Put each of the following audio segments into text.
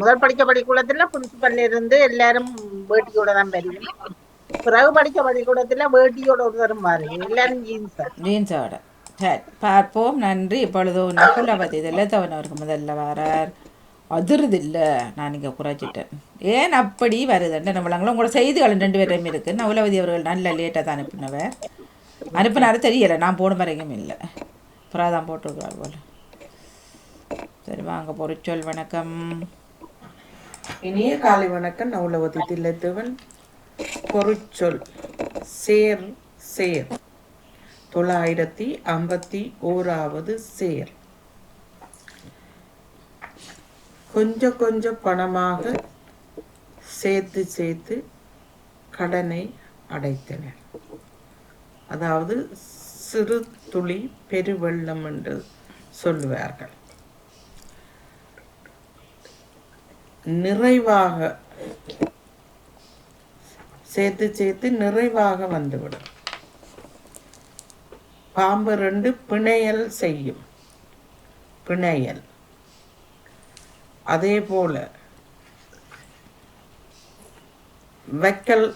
முதல் படிக்க படிக்கூடத்துல பிரின்சிபல்ல இருந்து எல்லாரும் வேட்டியோட தான் தெரியும் பிறகு படிக்க பள்ளிக்கூடத்துல வேட்டியோட ஒருத்தரும் பாரு எல்லாரும் ஜீன்ஸ் ஜீன்ஸோட பார்ப்போம். நன்றி. இப்பொழுது நகுலவதி இதில் தவனவருக்கு முதல்ல வரார் அதிருது இல்லை. நான் இங்கே குறைச்சிட்டேன். ஏன் அப்படி வருதுன்னு நம்மளங்களும் உங்களோட செய்திகள் ரெண்டு பேரையும் இருக்குது நகுலவதி அவர்கள் நல்ல லேட்டாக தான் அனுப்பினவர். அனுப்பினாரு தெரியலை. நான் போன வரைக்கும் இல்லை. அப்புறம் தான் போட்டிருக்கிறார் போல். சரி வாங்க பொறிச்சொல் வணக்கம். இனிய காலை வணக்கம். நவுலவதி தில்லைத்தவன் பொருட்சொல் சேர் சேர். தொள்ளாயிரத்தி ஐம்பத்தி ஓராவது சேர். கொஞ்சம் கொஞ்சம் பணமாக சேர்த்து சேர்த்து கடனை அடைத்தனர். அதாவது சிறு துளி பெருவெள்ளம் என்று சொல்லுவார்கள். நிறைவாக சேர்த்து சேர்த்து நிறைவாக வந்துவிடும். பாம்பு ரெண்டு பிணையல் செய்யும். பிணையல். அதே போல வைக்கல்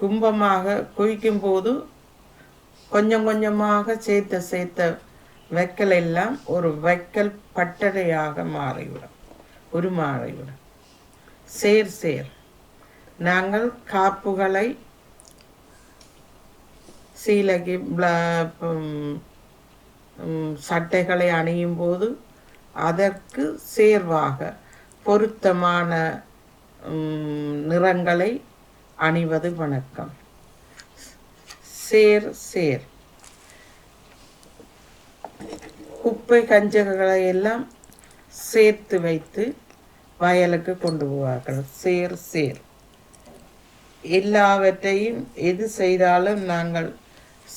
கும்பமாக குவிக்கும் போது கொஞ்சம் கொஞ்சமாக சேர்த்த சேர்த்த வைக்கல் எல்லாம் ஒரு வைக்கல் பட்டறையாக மாறிவிடும். உருமாறிவிடும் சேர் சேர். நாங்கள் காப்புகளை சீலகி சட்டைகளை அணியும் போது அதற்கு சேர்வாக பொருத்தமான நிறங்களை அணிவது வணக்கம். சேர் சேர். குப்பை கஞ்சகளை எல்லாம் சேர்த்து வைத்து வயலுக்கு கொண்டு போவார்கள். சேர் சேர். எல்லாவற்றையும் எது செய்தாலும் நாங்கள்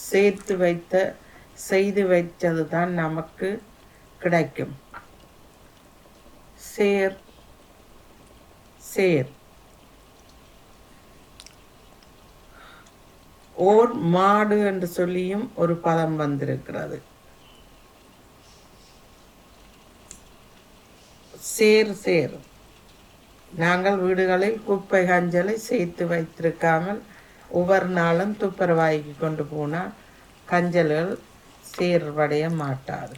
சேர்த்து வைத்த செய்து வைத்தது தான் நமக்கு கிடைக்கும். சேர் சேர். ஓர் மாடு என்று சொல்லியும் ஒரு பதம் வந்திருக்கிறது. சேர் சேர். நாங்கள் வீடுகளில் குப்பை கஞ்சலை சேர்த்து வைத்திருக்காமல் ஒவ்வொரு நாளும் துப்புரவாய்க்கு கொண்டு போனால் கஞ்சல்கள் சேர்வடைய மாட்டாது.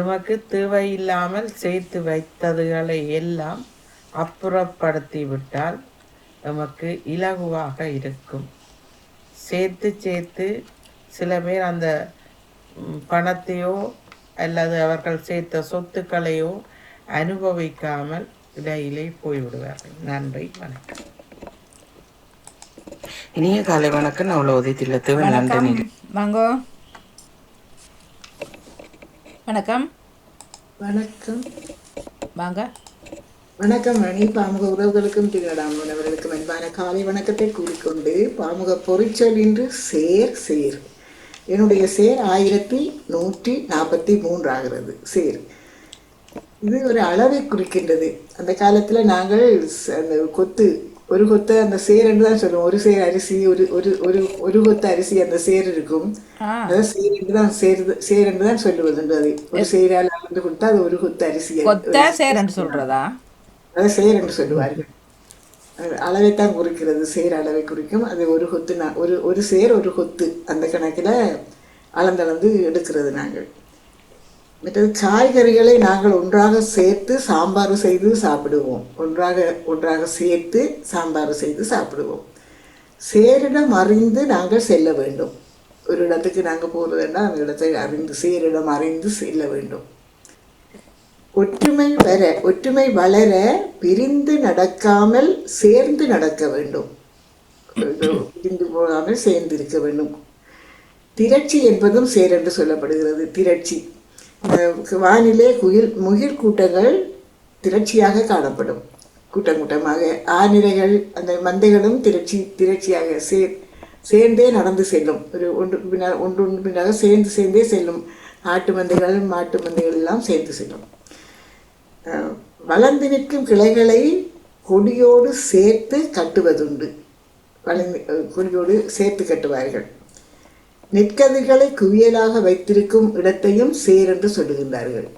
எமக்கு தேவையில்லாமல் சேர்த்து வைத்ததுகளை எல்லாம் அப்புறப்படுத்தி விட்டால் நமக்கு இலகுவாக இருக்கும். சேர்த்து சேர்த்து சில பேர் அந்த பணத்தையோ அல்லது அவர்கள் சேர்த்த சொத்துக்களையோ அனுபவிக்காமல் இடையிலே போய்விடுவார்கள். நன்றி வணக்கம். இனிய காலை வணக்கம். நான் உள்ள உதயத்தில் வணக்கம். வாங்கோ. வணக்கம். வணக்கம். வாங்க. வணக்கம் மணி பாமுக உறவுகளுக்கும் திருநடாமனவர்களுக்கும் அன்பான காலை வணக்கத்தை கூறிக்கொண்டு பாமுக பொறிச்சொல் இன்று சேர் சேர் என்னுடைய சேர் ஆயிரத்தி நூற்றி நாற்பத்தி மூன்று ஆகிறது சேர். இது ஒரு அளவை குறிக்கின்றது. அந்த காலத்தில் நாங்கள் அந்த கொத்து ஒரு கொத்தை அந்த சேர் என்று தான் சொல்லுவோம். ஒரு சேர் அரிசி ஒரு ஒரு ஒரு ஒரு கொத்து அரிசி அந்த சேர் இருக்கும். அதான் சேர் என்று தான் சேர் சேர் என்று தான் சொல்லுவது அது. ஒரு சேரால் அளந்து கொடுத்தா அது ஒரு கொத்து அரிசி. கொத்த சேரன்னு சொல்றதா? அதை சேர் என்று சொல்லுவார்கள். அது அளவைத்தான் குறிக்கிறது சேர் அளவை குறிக்கும். அது ஒரு கொத்து நான் ஒரு ஒரு சேர் ஒரு கொத்து அந்த கணக்கில் அளந்தளந்து எடுக்கிறது நாங்கள். மற்றது காய்கறிகளை நாங்கள் ஒன்றாக சேர்த்து சாம்பார் செய்து சாப்பிடுவோம். ஒன்றாக ஒன்றாக சேர்த்து சாம்பார் செய்து சாப்பிடுவோம். சேரிடம் அறிந்து நாங்கள் செல்ல வேண்டும். ஒரு இடத்துக்கு நாங்கள் போகிறதுன்னா அந்த இடத்தை அறிந்து சேரிடம் அறிந்து செல்ல வேண்டும். ஒற்றுமை வர ஒற்றுமை வளர பிரிந்து நடக்காமல் சேர்ந்து நடக்க வேண்டும். பிரிந்து போகாமல் சேர்ந்து இருக்க வேண்டும். திரட்சி என்பதும் சேரென்று சொல்லப்படுகிறது திரட்சி. இந்த வானிலே குயில் முகில் கூட்டங்கள் திரட்சியாக காணப்படும். கூட்டம் கூட்டமாக ஆநிரைகள் அந்த மந்தைகளும் திரட்சி திரட்சியாக சேர் சேர்ந்தே நடந்து செல்லும். ஒரு ஒன்று பின்னால் ஒன்று ஒன்று பின்னாக சேர்ந்து சேர்ந்தே செல்லும். ஆட்டு மந்தைகள் மாட்டு மந்தைகள் எல்லாம் சேர்ந்து செல்லும். வளர்ந்து நிற்கும் கிளைகளை கொடியோடு சேர்த்து கட்டுவதுண்டு. வளர்ந்து கொடியோடு சேர்த்து கட்டுவார்கள். நெற்கதிர்களை குவியலாக வைத்திருக்கும் இடத்தையும் சேர் என்று சொல்லுகின்றார்கள்.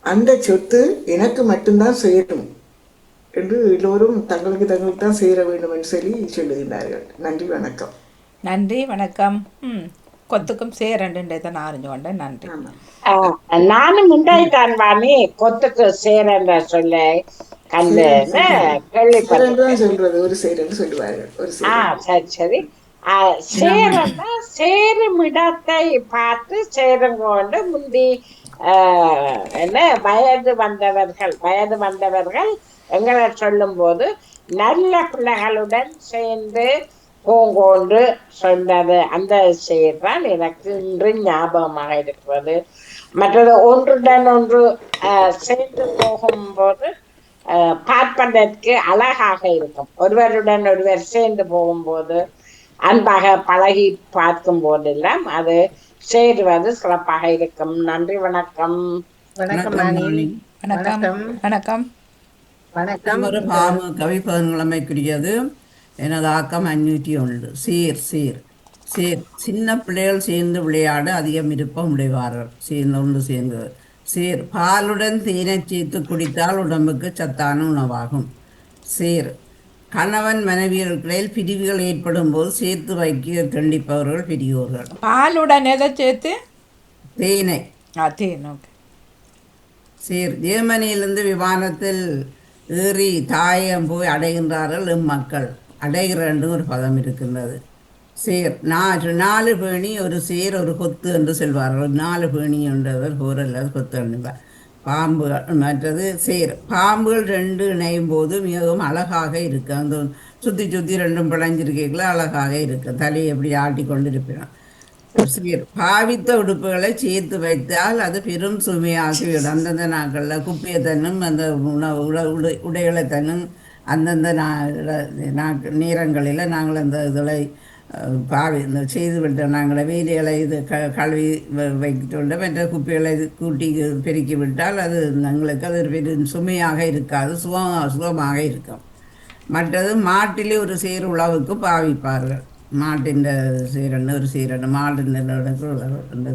அந்த சொத்து எனக்கு மட்டும்தான் சேரும் என்று எல்லோரும் தங்களுக்கு தங்களுக்கு தான் சேர வேண்டும் என்று சொல்லி சொல்லுகின்றார்கள். நன்றி வணக்கம். நன்றி வணக்கம். கொத்துக்கும் சேரண்டுன்றதை நான் அறிஞ்சு கொண்டேன் நன்றி நானும் முண்டாய்த்தான் வாணி கொத்துக்கு சேரன்ற சொல்ல. கண்டு கேள்விப்பட்டேன். சொல்றது. ஒரு சேர் என்று சொல்லுவார்கள் ஒரு சேர் ஆஹ் சரி சரி. ஆஹ் சேரன்னா சேரும் இடத்தை பார்த்து சேரும் கொண்டு முந்தி ஆஹ் என்ன வயது வந்தவர்கள் வயது வந்தவர்கள் எங்களை சொல்லும் போது நல்ல பிள்ளைகளுடன் சேர்ந்து பூங்கோண்டு சொன்னது. அந்த செயல் தான் எனக்கு இன்று ஞாபகமாக இருக்கிறது. மற்றது ஒன்றுடன் ஒன்று சேர்ந்து போகும்போது பார்ப்பதற்கு அழகாக இருக்கும். ஒருவருடன் ஒருவர் சேர்ந்து போகும்போது அன்பாக பழகி பார்க்கும் போதெல்லாம் அது சேருவது சிறப்பாக இருக்கும். நன்றி வணக்கம். வணக்கம் வணக்கம் வணக்கம். வணக்கம். ஒரு பாமு கவிப்பதன்கிழமைக்குரியது எனது ஆக்கம் அஞ்சூற்றி ஒன்று சீர் சீர் சீர். சின்ன பிள்ளைகள் சேர்ந்து விளையாட அதிகம் விருப்பம் உடைவார்கள் சேர்ந்து ஒன்று சேர்ந்து சீர். பாலுடன் தேனை சேர்த்து குடித்தால் உடம்புக்கு சத்தான உணவாகும். சீர். கணவன் மனைவியர்களில் பிரிவுகள் ஏற்படும் போது சேர்த்து வைக்க கண்டிப்பவர்கள் பெரியோர்கள். பாலுடன் எதை சேர்த்து? தேனை. ஆ தேன் ஓகே. சீர். ஜெர்மனியிலிருந்து விமானத்தில் ஏறி தாயம் போய் அடைகின்றார்கள் இம்மக்கள் அடைகிற என்று ஒரு பதம் இருக்கின்றது. சேர் நாலு நாலு பேணி ஒரு சேர் ஒரு கொத்து என்று சொல்வார்கள். நாலு பேணி என்றவர் போர் அல்லது கொத்து என்பார் பாம்புகள் மற்றது சேர். பாம்புகள் ரெண்டு இணையும் போது மிகவும் அழகாக இருக்கு. அந்த சுற்றி சுற்றி ரெண்டும் பிழைஞ்சிருக்கீங்களா அழகாக இருக்கு. தலையை எப்படி ஆட்டி கொண்டு இருப்பினான் சீர் பாவித்த உடுப்புகளை சேர்த்து வைத்தால் அது பெரும் சுமையாகிவிடும். அந்தந்த நாட்களில் குப்பையை தன்னும் அந்த உணவு உட உடை உடைகளை தன்னும் அந்தந்த நா நேரங்களில் நாங்கள் அந்த இதில் பாவி இந்த செய்து விட்டோம் நாங்கள் வேலைகளை இது க கழுவி வ- வைத்துவிட்டு மற்ற குப்பைகளை இது கூட்டி பெருக்கி விட்டால் அது எங்களுக்கு அது ஒரு பெரிய சுமையாக இருக்காது சுகம் சுகமாக இருக்கும். மற்றது மாட்டிலே ஒரு சீர் உழவுக்கு பாவிப்பார்கள். மாட்டின் சீரன்னு ஒரு சீரன்னு மாட்டின்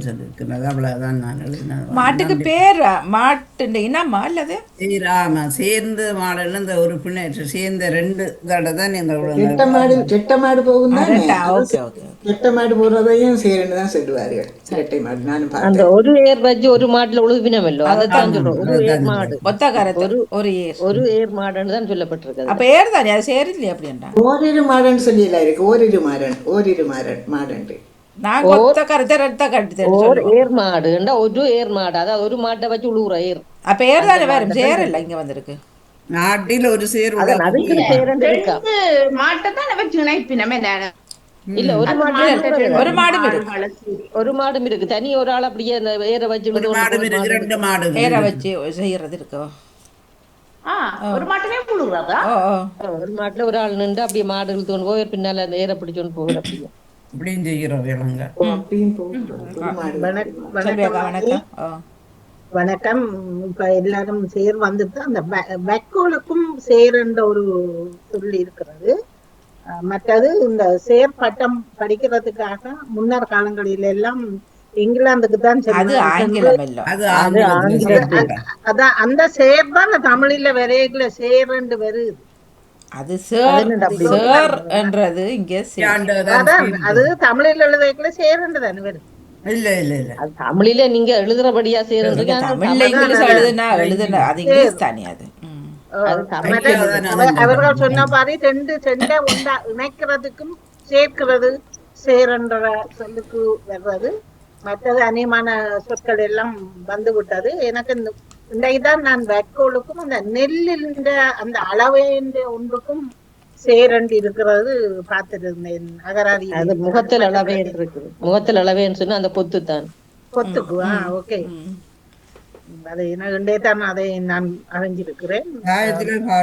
சொல்லியிருக்கிறது அவ்வளோதான் நான் எழுதினேன் மாட்டுக்கு பேர் மாட்டு இனமா அல்லது சீராம சேர்ந்து மாடல் இந்த ஒரு பிள்ளை சேர்ந்த ரெண்டு தடவை தான் இந்த உழவு ரெட்ட மாடு ரெட்ட மாடு போகும் தானே ஓகே ஓகே ரெட்ட மாடு போறதையும் சேரன்னு தான் சொல்லுவார்கள். இரட்டை மாடு நானும் அந்த ஒரு ஏர் வச்சு ஒரு மாட்டுல உழுவினமല്ലോ அதான் சொல்றோம். ஒரு ஏர் மாடு. ஒத்த கரத்து ஒரு ஏர். ஒரு ஏர் மாடுன்னு தான் சொல்லப்பட்டிருக்குது. அப்ப ஏர் தானே அது சேர் இல்லையா ஓரிரு மாடன் சொல்லியெல்லாம் இருக்கு. ஓரிரு மாடன் நாங்க ஒத்த கருத்தை ரெட்ட கட்டு ஒரு ஏர் மாடுண்டா ஒரு ஏர் மாடு அதாவது ஒரு மாட்டை வச்சு உழுவுற ஏர் அப்ப ஏர் தானே வேற சேர் இல்லை இங்க வந்திருக்கு நாட்டில் ஒரு சேர் அதுக்கு சேரண்டு இருக்கா மாட்டை தான் வச்சு இணைப்பினமே இல்ல ஒரு மாடு ஒரு மாடும் இருக்கு ஒரு மாடும் இருக்கு தனி ஒரு ஆள் அப்படியே அந்த ஏரை வச்சு ஒரு உழுது மாடு இருக்கு ரெண்டு மாடு ஏரை வச்சு செய்யறது இருக்கு ஒரு மாட்டமே புழுவாதா? ஒரு மாட்டுல ஒரு ஆள் நின்று அப்படியே மாடு இழுத்து கொண்டு போய் பின்னால ஏரை பிடிச்சோன்னு போகிற அப்படியே. இப்படியும் செய்கிறோம் வேணுங்க. வணக்கம் செல்வியக்கா வணக்கம். வணக்கம். ஓ வணக்கம். இப்ப எல்லாரும் சேர் வந்துட்டு அந்த வெக்கோலுக்கும் சேர் என்ற ஒரு சொல்லி இருக்கிறது. மற்றது இந்த சேர் பட்டம் படிக்கிறதுக்காக முன்னர் காலங்களில் எல்லாம் இங்கிலாந்துக்கு தான் அது. ஆங்கிலம். அதான் அந்த சேர் தான் தமிழில வரையில சேரண்டு வருது அது சேர் சேர் என்றது இங்கே அது தமிழில் எழுதைக்குள்ள சேரண்டு தானே வருது இல்ல இல்ல இல்ல. அது தமிழில நீங்க எழுதுறபடியா ஆனா தமிழ்ல இங்கிலீஷ் எழுதுனா எழுதுன அது இங்கிலீஷ் தானே அது. அவர்கள் சொன்ன மாதிரி ரெண்டு செண்டை ஒன்றா இணைக்கிறதுக்கும் சேர்க்கிறது சேரன்ற சொல்லுக்கு வர்றது. மற்றது அநேகமான சொற்கள் எல்லாம் வந்து விட்டது. எனக்கு இந்த இன்றைக்குதான் நான் வைக்கோலுக்கும் அந்த நெல்லின் அந்த அளவேன்ற ஒன்றுக்கும் சேரண்டு இருக்கிறது பார்த்திருந்தேன். அகராதி. அது முகத்தில் அளவே இருக்குது முகத்தில் அளவேன்னு சொன்னா அந்த பொத்து தான். கொத்துக்கு ஓகே. அதை இன்றைய தான் அதை நான் அறிஞ்சிருக்கிறேன். நான் இருக்கா?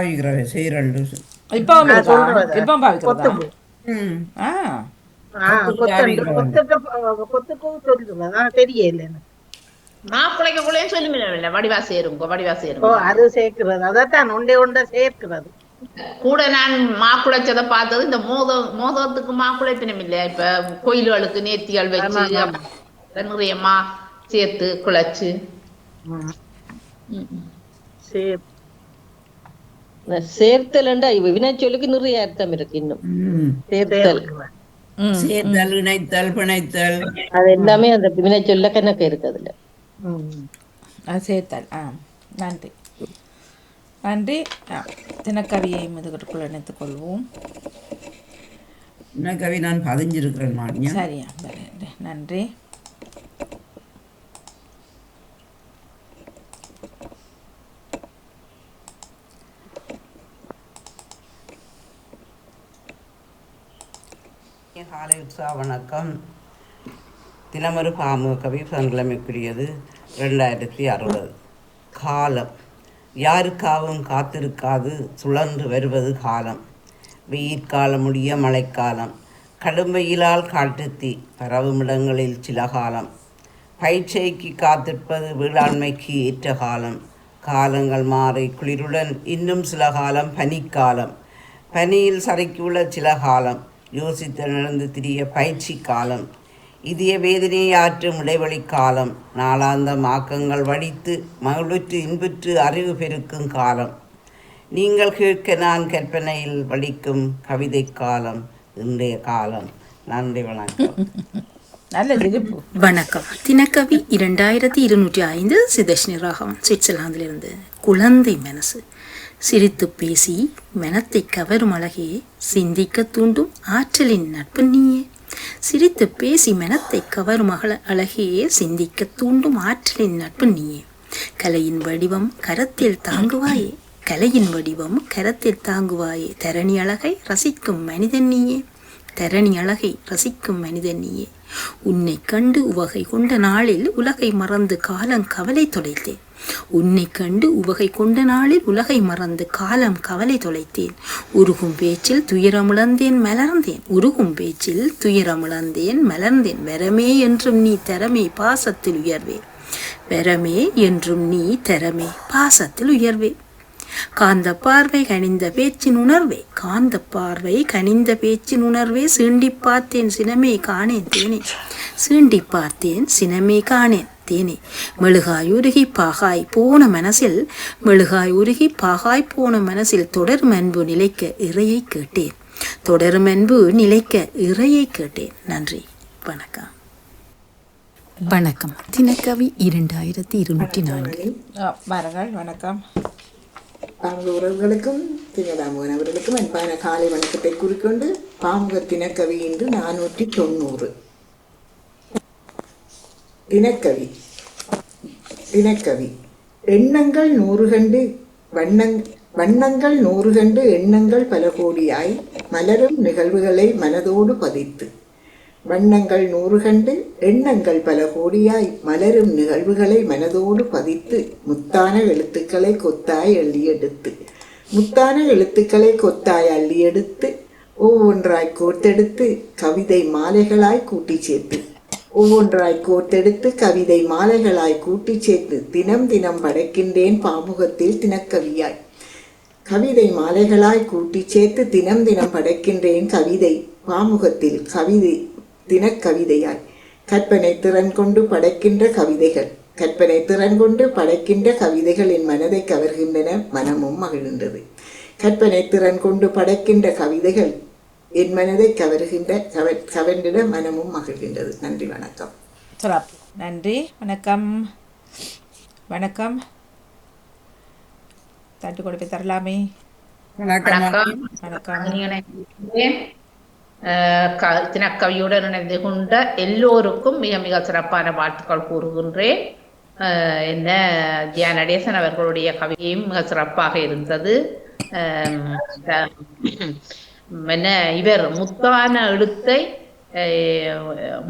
சொல்றது. இப்பவும் பாவிக்கிறதா? கொத்துக்கு ம் ஆ. மாப்பிள்ளைக்குள்ளேயும் சொல்லுமில்ல வடிவா சேருங்க வடிவா ஓ சேருங்க அது சேர்க்கிறது அதைத்தான் ஒண்டே ஒன்றை சேர்க்கிறது கூட நான் மாக்குளைச்சதை பார்த்தது இந்த மோதம் மோதத்துக்கு மாக்குளைப்பினம் இல்லையா இப்ப கோயில்களுக்கு நேர்த்திகள் வச்சு ஆமா, ஆமா. நிறைய மா சேர்த்து குழைச்சு சரி சேர்த்தல்ண்டா வினைச்சொல்லுக்கு நிறைய அர்த்தம் இருக்கு இன்னும் ம். சேர்த்தல் சேர்த்தல் இணைத்தல் பிணைத்தல். அது எல்லாமே அந்த வினைச்சொல்ல கணக்கு இருக்கு அதுல. சேர்த்தால். ஆ நன்றி. நன்றி. தினக்கவியை முதுகுக்குள் இணைத்துக் கொள்வோம். என்ன கவி நான் பதிஞ்சிருக்கிறேன் சரியா சரி நன்றி. காலை உற்சாக வணக்கம். தினமரு பாமு கவி சங்கிழமைக்குரியது ரெண்டாயிரத்தி அறுபது. காலம். யாருக்காகவும் காத்திருக்காது சுழன்று வருவது காலம். வெயிற்காலம் முடிய மழைக்காலம். கடும் வெயிலால் காட்டுத்தீ பரவும் இடங்களில் சில காலம் பயிற்சைக்கு காத்திருப்பது வேளாண்மைக்கு ஏற்ற காலம். காலங்கள் மாறி குளிருடன் இன்னும் சில காலம் பனிக்காலம். பனியில் சறுக்கியுள்ள சில காலம் யோசித்து நடந்து திரிய பயிற்சி காலம் இதய வேதனையை ஆற்றும் இடைவெளி காலம் நாளாந்த மாக்கங்கள் வடித்து மகிழ்வுற்று இன்புற்று அறிவு பெருக்கும் காலம். நீங்கள் கேட்க நான் கற்பனையில் வடிக்கும் கவிதை காலம் இன்றைய காலம். நன்றி வணக்கம். வணக்கம். தினக்கவி இரண்டாயிரத்தி இருநூற்றி ஐந்து சிதஷ்ணி ராகவன் சுவிட்சர்லாந்திலிருந்து குழந்தை மனசு. சிரித்து பேசி மனத்தை கவரும் அழகே சிந்திக்க தூண்டும் ஆற்றலின் நட்பு நீயே. சிரித்து பேசி மனத்தை கவரும் அகல அழகே சிந்திக்க தூண்டும் ஆற்றலின் நட்பு நீயே. கலையின் வடிவம் கரத்தில் தாங்குவாயே. கலையின் வடிவம் கரத்தில் தாங்குவாயே. தரணி அழகை ரசிக்கும் மனிதன் நீயே. தரணி அழகை ரசிக்கும் மனிதன் நீயே. உன்னை கண்டு உவகை கொண்ட நாளில் உலகை மறந்து காலம் கவலை தொலைத்தேன். உன்னை கண்டு உவகை கொண்ட நாளில் உலகை மறந்து காலம் கவலை தொலைத்தேன். உருகும் பேச்சில் துயரமிழந்தேன் மலர்ந்தேன். உருகும் பேச்சில் துயரமிழந்தேன் மலர்ந்தேன். வரமே என்றும் நீ தரமே பாசத்தில் உயர்வே. வரமே என்றும் நீ தரமே பாசத்தில் உயர்வே. காந்த பார்வை கனிந்த பேச்சின் உணர்வே காந்த பார்வை கனிந்த பேச்சின் உணர்வே. சீண்டி பார்த்தேன் சினமே காணேன் தேனே. சீண்டி பார்த்தேன் சினமே காணேன். தேனே மெழுகாய் உருகி பாகாய் போன மனசில் மெழுகாய் உருகி பாகாய் போன மனசில் தொடரும் அன்பு நிலைக்க இறையை கேட்டேன். தொடரும் அன்பு நிலைக்க இறையை கேட்டேன். நன்றி. வணக்கம். வணக்கம். தினக்கவி இரண்டாயிரத்தி இருநூற்றி நான்கு. ஆ, வாருங்கள். வணக்கம். பாமுக உறவுகளுக்கும் திங்கதாமோகன் அவர்களுக்கும் அன்பான காலை வணக்கத்தை குறிக்கொண்டு பாமுக தினக்கவி இன்று நானூற்றி தொண்ணூறு. தினக்கவி தினக்கவி எண்ணங்கள் நூறு கண்டு வண்ணங் வண்ணங்கள் நூறு கண்டு எண்ணங்கள் பல கோடியாய் மலரும் நிகழ்வுகளை மனதோடு பதித்து. வண்ணங்கள் நூறு கண்டு எண்ணங்கள் பல கோடியாய் மலரும் நிகழ்வுகளை மனதோடு பதித்து முத்தான எழுத்துக்களை கொத்தாய் அள்ளி எடுத்து முத்தான எழுத்துக்களை கொத்தாய் அள்ளி எடுத்து ஒவ்வொன்றாய் கோர்த்தெடுத்து கவிதை மாலைகளாய் கூட்டி சேர்த்து. ஒவ்வொன்றாய் கோர்த்தெடுத்து கவிதை மாலைகளாய் கூட்டி சேர்த்து தினம் தினம் படைக்கின்றேன் பாமுகத்தில் தினக்கவியாய் கவிதை மாலைகளாய் கூட்டி சேர்த்து தினம் தினம் படைக்கின்றேன் கவிதை பாமுகத்தில் கவிதை தினக்கவிதையாய் கற்பனை திறன் கொண்டு படைக்கின்ற கவிதைகள் கற்பனை திறன் கொண்டு படைக்கின்ற கவிதைகள் என் மனதை கவர்கின்றன மனமும் மகிழ்கின்றது. கற்பனை திறன் கொண்டு படைக்கின்ற கவிதைகள் என் மனதை கவர்கின்ற கவர் கவர்ந்திட மனமும் மகிழ்கின்றது. நன்றி வணக்கம். சிறப்பு நன்றி வணக்கம். வணக்கம். தட்டு கொடுப்பை தரலாமே. வணக்கம். வணக்கம். தினக்கவியுடன் இணைந்து கொண்ட எல்லோருக்கும் மிக மிக சிறப்பான வாழ்த்துக்கள் கூறுகின்றேன். அஹ் என்ன ஜியா நடேசன் அவர்களுடைய கவிதையும் மிக சிறப்பாக இருந்தது. என்ன இவர் முத்தான எழுத்தை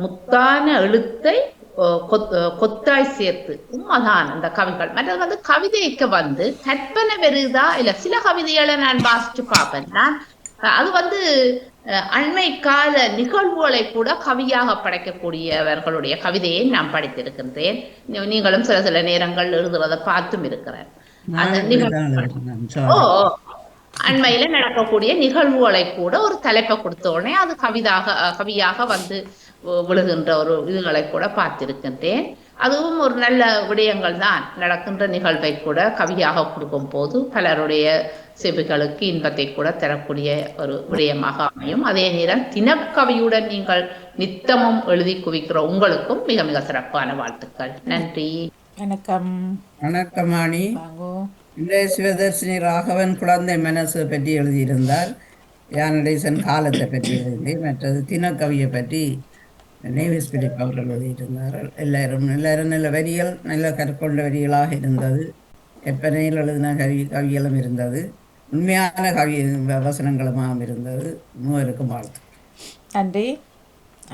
முத்தான எழுத்தை கொத்தாய் சேர்த்து. உண்மைதான் அந்த கவிகள். மற்றது வந்து கவிதைக்கு வந்து கற்பனை வருதா இல்ல சில கவிதைகளை நான் வாசிச்சு பார்ப்பேன். நான் அது வந்து அண்மை கால நிகழ்வுகளை கூட கவியாக படைக்கக்கூடியவர்களுடைய கவிதையை நான் படித்திருக்கின்றேன். நீங்களும் சில சில நேரங்கள் எழுதுறதை பார்த்தும் இருக்கிறேன். அந்த நிகழ்வு ஓ. அண்மையில நடக்கக்கூடிய நிகழ்வுகளை கூட ஒரு தலைப்பை கொடுத்த உடனே அது கவிதாக அஹ், கவியாக வந்து விழுகின்ற ஒரு இதுகளை கூட பார்த்திருக்கின்றேன். அதுவும் ஒரு நல்ல விடயங்கள் தான். நடக்கின்ற நிகழ்வை கூட கவியாக கொடுக்கும் போது பலருடைய செவிகளுக்கு இன்பத்தை கூட தரக்கூடிய ஒரு விடயமாக அமையும். அதே நேரம் தினக்கவியுடன் நீங்கள் நித்தமும் எழுதி குவிக்கிற உங்களுக்கும் மிக மிக சிறப்பான வாழ்த்துக்கள். நன்றி. வணக்கம். வணக்கமாணி வாங்கோ. இன்றைய சிவதர்ஷினி ராகவன் குழந்தை மனசு பற்றி எழுதியிருந்தார். யானடேசன் காலத்தை பற்றி எழுதி மற்றது தினக்கவியை பற்றி நேவிஸ் பிலிப் அவர்கள் எழுதியிருந்தார்கள். எல்லாரும் எல்லாரும் நல்ல வரிகள் நல்ல கற்கொண்ட வரிகளாக இருந்தது. கற்பனையில் எழுதின கவி கவிகளும் இருந்தது. உண்மையான கவி வசனங்களுமாகவும் இருந்தது. மூவருக்கும் வாழ்த்து. நன்றி.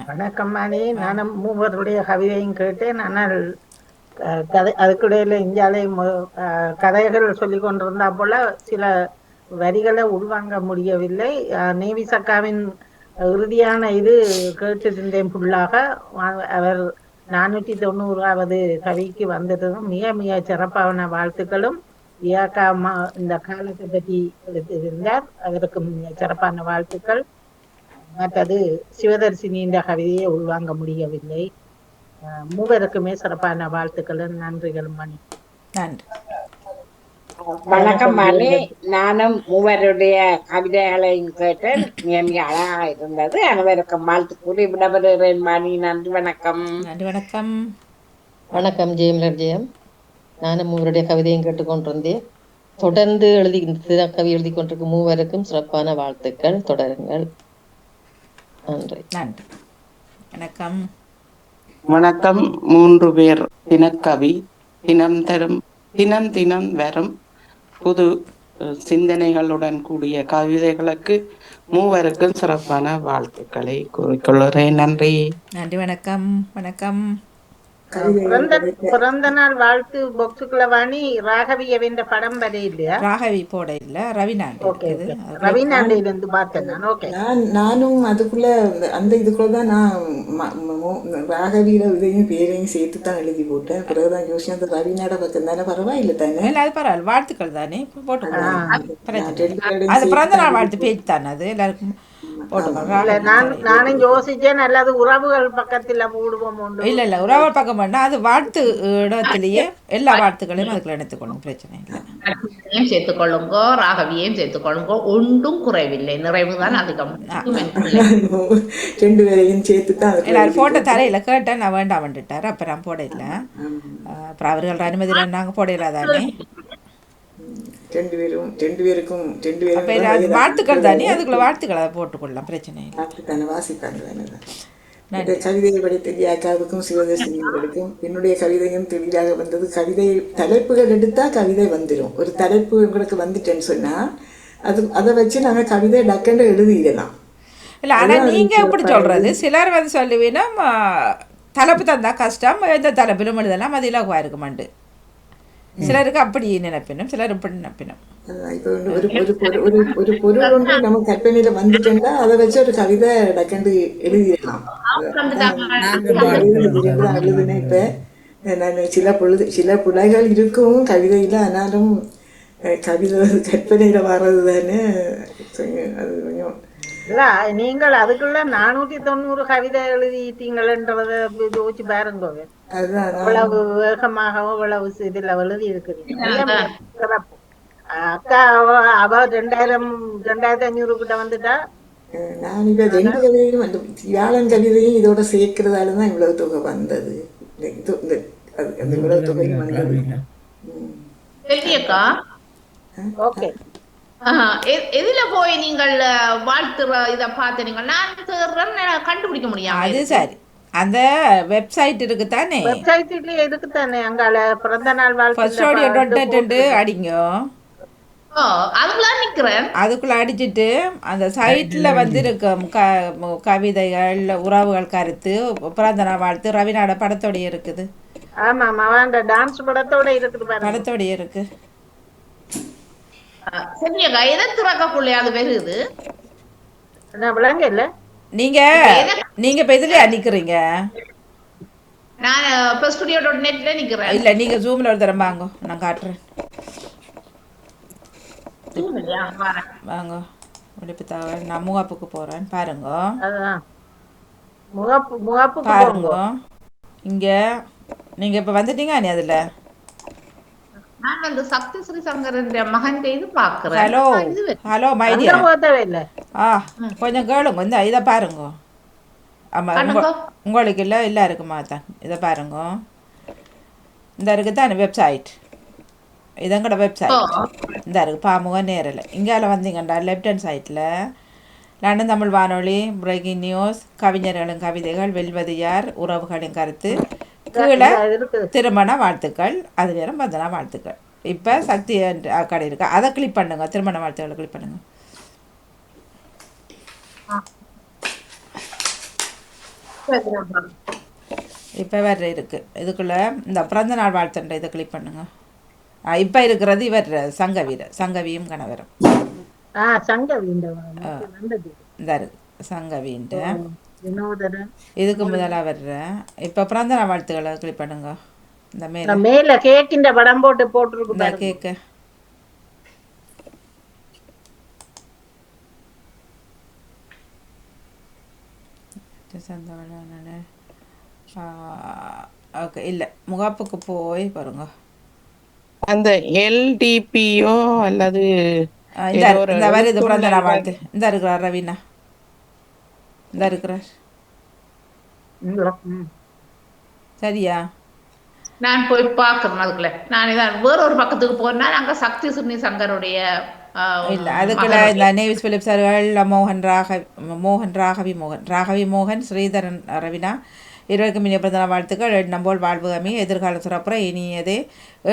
வணக்கம் மணி நானும் மூவருடைய கவிதையும் கேட்டேன். ஆனால் கதை அதுக்கிடையில இந்தியாலே கதைகள் சொல்லி கொண்டிருந்தா போல சில வரிகளை உள்வாங்க முடியவில்லை. நேவி சக்காவின் இறுதியான இது கேட்டிருந்தேன் ஃபுல்லாக அவர் நானூற்றி தொண்ணூறாவது கவிக்கு வந்ததும் மிக மிக சிறப்பான வாழ்த்துக்களும். இயாக்கா இந்த காலத்தை பற்றி எடுத்திருந்தார். அவருக்கு மிக சிறப்பான வாழ்த்துக்கள். மற்றது சிவதர்சினி என்ற கவிதையை உள்வாங்க முடியவில்லை. மூவருக்குமே சிறப்பான வாழ்த்துக்களும் நன்றிகளும் மணி. நன்றி. வணக்கம் மணி. நானும் மூவருடைய கவிதைகளையும் கேட்டேன். மிக மிக அழகா இருந்தது. அனைவருக்கும் வாழ்த்து கூறி விடப்படுகிறேன் மணி. நன்றி வணக்கம். நன்றி வணக்கம். வணக்கம் ஜெயமலர் ஜெயம். நானும் மூவருடைய கவிதையும் கேட்டுக்கொண்டிருந்தேன். தொடர்ந்து எழுதி கவி எழுதி கொண்டிருக்கும் மூவருக்கும் சிறப்பான வாழ்த்துக்கள். தொடருங்கள். நன்றி. நன்றி. வணக்கம். வணக்கம். மூன்று பேர் தினக்கவி தினம் தரும் தினம் தினம் வரும். புது சிந்தனைகளுடன் கூடிய கவிதைகளுக்கு மூவருக்கும் சிறப்பான வாழ்த்துக்களை கூறிக்கொள்கிறேன் நன்றி. நன்றி வணக்கம். வணக்கம். பிறந்த நாள் வாழ்த்து பொக்ஸுக்குள்ள வாணி ராகவியவின்ற படம் வர இல்லையா? ராகவி போட இல்ல ரவிநாண்டு ரவீனாண்டில இருந்து பார்த்தேன் நான். ஓகே. நான் நானும் அதுக்குள்ள அந்த- அந்த இதுக்குள்ள தான் நான் ராகவியில இதையும் பேரையும் சேர்த்து தான் எழுதி போட்டேன். பிறகுதான் யோசிச்சேன் அந்த ரவிநாட பக்கம் தானே பரவாயில்லை தானே? இல்ல அது பரவாயில்ல. வாழ்த்துக்கள் தானே. பேரையும் அது பிறந்த நாள் வாழ்த்து பேஜ் தானே அது? எல்லாருக்கும் நானும் யோசிச்சேன் அல்லது உறவுகள் பக்கத்துல போடுவோம் இல்ல இல்ல உறவர் பக்கம் பண்ணா அது வாழ்த்து இடத்திலேயே எல்லா வாழ்த்துக்களையும் அதுக்குள்ள எடுத்துக்கணும் பிரச்சனை இல்லை. சேர்த்துக்கொள்ளுங்கோ ராகவியையும் சேர்த்துக்கொள்ளுங்கோ ஒன்றும் குறைவில்லை. நிறைவுதான் அதிகம். ரெண்டு பேரையும் சேர்த்து தான் எல்லாரும் போட்ட தரையில கேட்டேன் நான் வேண்டாம் வந்துட்டார். அப்ப நான் போட இல்லை. அப்புறம் அவர்கள் அனுமதி நாங்க போட இல்லாதானே? ரெண்டு பேரும் ரெண்டு பேருக்கும் ரெண்டு பேரும் வாழ்த்துக்கள் தானே? அதுக்குள்ள வாழ்த்துக்களை போட்டுக்கொள்ளலாம் பிரச்சனை இல்லை. வாசிப்பாங்க தானே இந்த கவிதையை படித்த அக்காவுக்கும் சிவதர்சினிகளுக்கும் என்னுடைய கவிதையும் தெளிவாக வந்தது. கவிதை தலைப்புகள் எடுத்தா கவிதை வந்துடும் ஒரு தலைப்பு உங்களுக்கு வந்துட்டேன்னு சொன்னா அது அதை வச்சு நாங்க கவிதை டக்குன்னு எழுதிடலாம் இல்ல ஆனா நீங்க எப்படி சொல்றது? சிலர் வந்து சொல்லுவீங்கன்னா தலைப்பு தந்தா கஷ்டம் எந்த தலைப்பிலும் எழுதலாம் அது இலகுவா இருக்குமாண்டு டக்குன்னு எழுதிடலாம் எழுதுதான் எழுதுனேன் இப்ப நான் சில பொழுது சில புலைகள் இருக்கும் கவிதையில ஆனாலும் கவிதை கற்பனையில வர்றது தானே அது இல்ல நீங்கள் அதுக்குள்ள நானூத்தி தொண்ணூறு கவிதை எழுதிட்டீங்களன்றத யோசிச்சு பாருங்க இவ்வளவு வேகமாகவும் இவ்வளவு இதுல எழுதி இருக்கிறீங்க அக்கா அவ அவ ரெண்டாயிரம் ரெண்டாயிரத்தி ஐநூறு கிட்ட வந்துட்டா நான் இப்ப ரெண்டு கவிதையும் அந்த வியாழன் கவிதையும் இதோட சேர்க்கறதால தான் இவ்வளவு தொகை வந்தது அந்த இவ்வளவு தொகையும் வந்தது ஓகே எதுல போய் நீங்கள் வாழ்த்துற இத நான் தேடுறேன் நான் கண்டுபிடிக்க முடியாம அது சரி. அந்த வெப்சைட் இருக்கு தானே வெப்சைட்லயே இருக்குதானே அங்கால பிறந்த நாள் ஃபர்ஸ்ட் ஆடியோ வாழ்த்து டொட் டெட்டு அடிங்க. ஓ, அதுக்குள்ள நிக்கிறேன். அதுக்குள்ள அடிச்சிட்டு அந்த சைட்ல வந்து இருக்கும் கவிதைகள் உறவுகள் கருத்து பிறந்த நாள் வாழ்த்து ரவிநாட படத்தோடைய இருக்குது. ஆமா ஆமா அந்த டான்ஸ் படத்தோட இருக்குது பாருங்க. படத்தோடைய இருக்கு. அஹ், செல்வியக்கா எதை திறக்கக்குள்ளே அது வருது நான் விளங்க இல்ல நீங்க நீங்க இப்ப இதுலயா நிக்கிறீங்க? நான் இப்போ ஸ்டுடியோ டாட் நெட்ல நிக்கிறேன். இல்ல நீங்க ஜூம்ல ஒரு தரம் வாங்க நான் காட்டுறேன். வாங்க. விழிப்பு தகவல். நான் முகாப்புக்கு போறேன். பாருங்க. முகப்பு முகப்புக்கு பாருங்க. போங்க இங்க நீங்கள் இப்போ வந்துட்டீங்க நீ அதில்? நான் வந்து சக்தி ஸ்ரீ சங்கரன் மகன் இது பாக்குறேன் ஹலோ ஹலோ மைடியா ஆ கொஞ்சம் கேளுங்க இந்த இதை பாருங்க. ஆமாம். உங்களுக்கு இல்லை இல்லை இருக்குமா தான் இதை பாருங்க. இந்த இருக்குது தான் வெப்சைட் இதங்கட வெப்சைட் இந்த இருக்கு பாமுக நேரில். இங்கால வந்தீங்கண்டா லெஃப்ட் ஹேண்ட் சைட்டில் லண்டன் தமிழ் வானொலி பிரேக்கிங் நியூஸ் கவிஞர்களின் கவிதைகள் வெல்வது யார் உறவுகளின் கருத்து. கீழே திருமண வாழ்த்துக்கள் அது வேற பந்தனா வாழ்த்துக்கள். இப்போ சக்தி கடை இருக்கு. அதை கிளிக் பண்ணுங்க. திருமண வாழ்த்துக்களை கிளிக் பண்ணுங்க. இப்போ வேற இருக்கு. இதுக்குள்ள இந்த பிறந்த நாள் வாழ்த்துன்ற இதை கிளிக் பண்ணுங்க. இப்போ இருக்கிறது இவர் சங்கவீர சங்கவியும் கணவரும். ஆ சங்கவி இதுக்கு முதல்ல வர்ற இப்போ பிறந்த நாள் வாழ்த்துக்களை கிளிக் பண்ணுங்க. இந்த மேல மேல கேக்கின்ற படம் போட்டு போட்டிருக்கு. கேக்கு. ஓகே இல்லை. முகாப்புக்கு போய் பாருங்க. அந்த எல்டிபியோ அல்லது இந்த வருது பிறந்த நாள் வாழ்த்து. இந்த இருக்கிறார் ரவீனா இந்த இருக்கிறார். சரியா? நான் போய் பார்க்கணும் அதுக்குள்ள. நான் இதான் வேற ஒரு பக்கத்துக்கு போனா அங்க சக்தி சுனி சங்கருடைய ஆஹ், இல்லை அதுக்குள்ள இந்த நேவிஸ் பிலிப்ஸ் அவர்கள் மோகன் ராகவி மோகன் ராகவி மோகன் ராகவி மோகன் ஸ்ரீதரன் ரவினா இருவருக்கும் இனிய பிறந்த நாள் வாழ்த்துக்கள் நம்போல் போல் வாழ்வுகமே எதிர்கால சிறப்புற இனியதே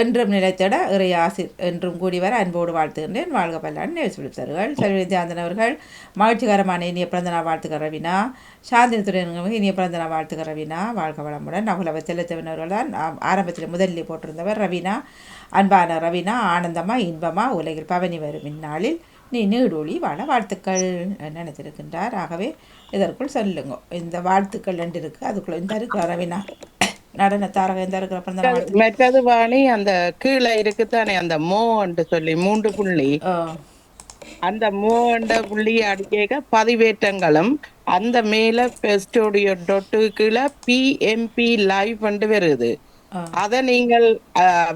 என்றும் நிலைத்திட இறை ஆசிர் என்றும் கூடி வர அன்போடு வாழ்த்துகின்றேன். வாழ்க பல்லான் நேவிஸ் பிலிப்ஸ் அவர்கள். மகிழ்ச்சிகரமான இனிய பிறந்த நாள் வாழ்த்துக்கள் ரவினா. சாந்தினி இனிய பிறந்த நாள் வாழ்த்துக்கள் ரவினா. வாழ்க வளமுடன். நகுலவ செல்லத்தவன் அவர்கள் தான் ஆரம்பத்தில் முதலில் போட்டிருந்தவர் ரவினா. அன்பான ரவினா ஆனந்தமா இன்பமா உலகில் பவனி வரும் இந்நாளில் நீ நீடூழி வாழ வாழ்த்துக்கள். நினைத்திருக்கின்றார். ஆகவே இதற்குள் சொல்லுங்க. இந்த வாழ்த்துக்கள் ரெண்டு இருக்கு அதுக்குள்ள இந்த இருக்கிற ரவினா நடன மற்றது வாணி அந்த கீழே இருக்குதானே அந்த மோ என்று சொல்லி மூன்று புள்ளி. அந்த மூண்ட புள்ளி அடிக்க பதிவேற்றங்களும் அந்த மேல ஸ்டூடியோ டொட்டு கீழே பிஎம்பி லைவ் வந்து வருது. அத நீங்கள்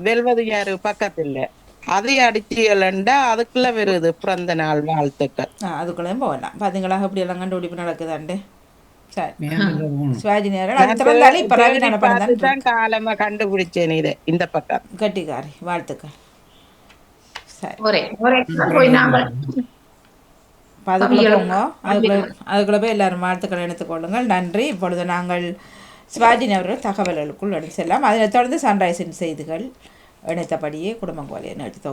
வெல்வது யாரு? பக்கத்துல அதை அடிச்சீங்களா அதுக்குள்ள வருது பிறந்த நாள் வாழ்த்துக்கள். அதுக்குள்ளேயும் போகலாம். பார்த்தீங்களா எப்படி எல்லாம் கண்டுபிடிப்பு நடக்குதாண்டு. கண்டுபிடிச்சேன் இதை இந்த பக்கம். கட்டிக்காரி வாழ்த்துக்கள். சரி. ஒரே ஒரே போய் நாங்கள் அப்ப அதுக்குள்ள போய் எல்லாரும் வாழ்த்துக்களை எடுத்துக்கொள்ளுங்கள் நன்றி. இப்பொழுது நாங்கள் சிவாஜி அவர்கள் தகவல்களுக்குள் எடுத்து செல்லாம் அதனைத் தொடர்ந்து சன்ரைஸின் செய்திகள். En esta parie, con el.